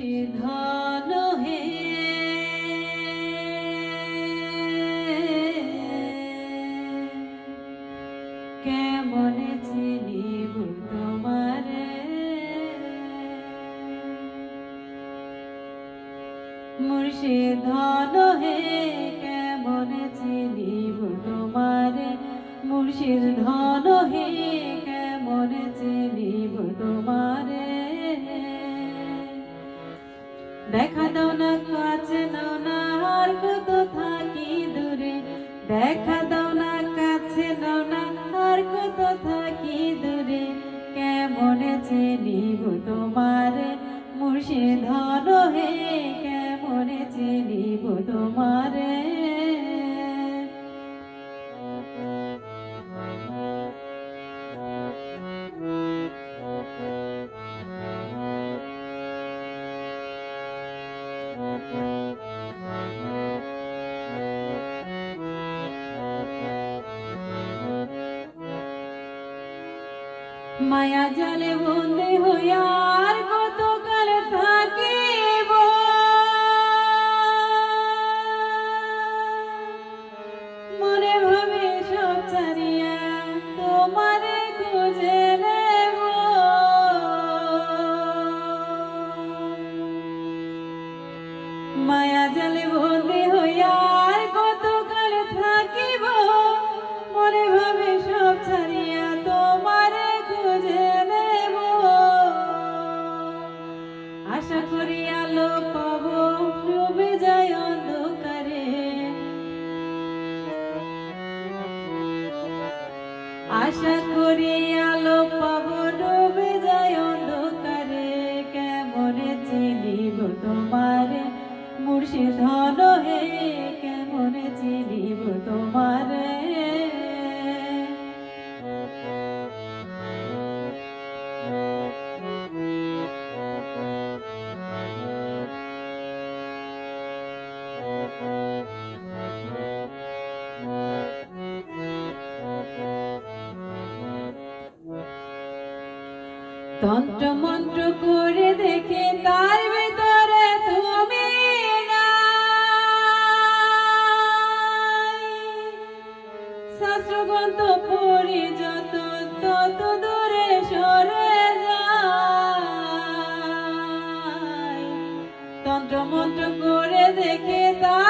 মুর্শিদান হে। কেমন চিনিব তোমারে? মুর্শিদান হে কেমন চিনিব তোমারে? মুর্শিদ ধন হে দাও না, কাছে নাও না দেখা দাও না, কাছে নাও না চিনিব তোমারে মুর্শিদ ধন মায়া জলে বন্দি হইয়া আশা করি আলো পাবো ডুবে যায় অন্ধকারে। কেমন চিনিব তোমার মুর্শিদ তন্ত্র মন্ত্র করে দেখে তার ভিতরে তুমি নাই। শাস্ত্র পড়ি যত তত দূরে সরে যায় তন্ত্র মন্ত্র করে দেখে তার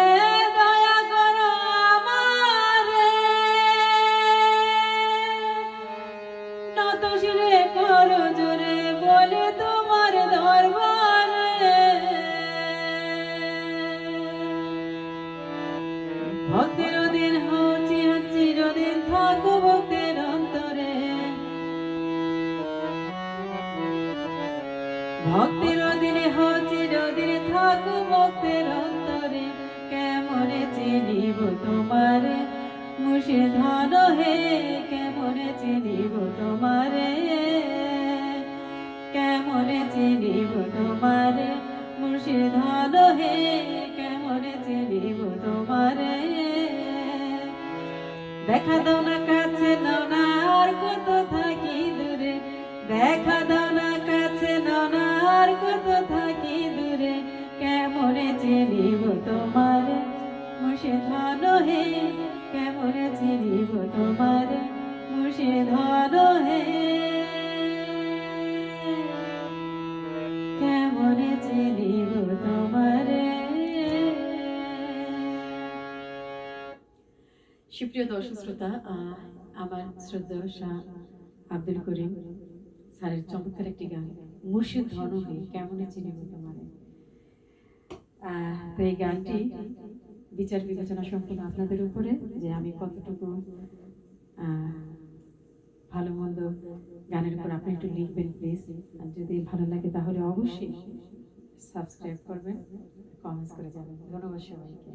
নত শিরে করো জোরে, বলে তোমার দরবারে। ভক্তের দিন হচ্ছি চিরদিন থাকো ভক্তের অন্তরে। ভক্তের দিনে হচ্ছি চিরদিন থাকো ভক্তের অন্তরে, কেমনে চিনিব তোমারে মুশে কেমনে চিনিব তোমারে? কেমনে চিনিব তোমারে? মুর্শিদ হলো হে, কেমনে চিনিব তোমারে? দেখা দাও না কাছে, নাও না আর কত থাকি দূরে। দেখা দাও না কাছে, নাও না আর কত থাকি দূরে। কেমনে চিনিব তোমারে? মুর্শিদ হলো হে সুপ্রিয় দর্শক শ্রোতা আমার শ্রদ্ধা শাহ আব্দুল করিম স্যারের চমৎকার একটি গান মুর্শিদ ধন হয়ে কেমন চিনিব তোমারে আহ, তো এই গানটি বিচার বিবেচনা সম্পূর্ণ আপনাদের উপরে যে আমি কতটুকু ভালো মন্দ গানের উপর আপনি একটু লিখবেন প্লিজ আর যদি ভালো লাগে তাহলে অবশ্যই সাবস্ক্রাইব করবেন কমেন্টস করে যাবেন ধন্যবাদ সবাইকে।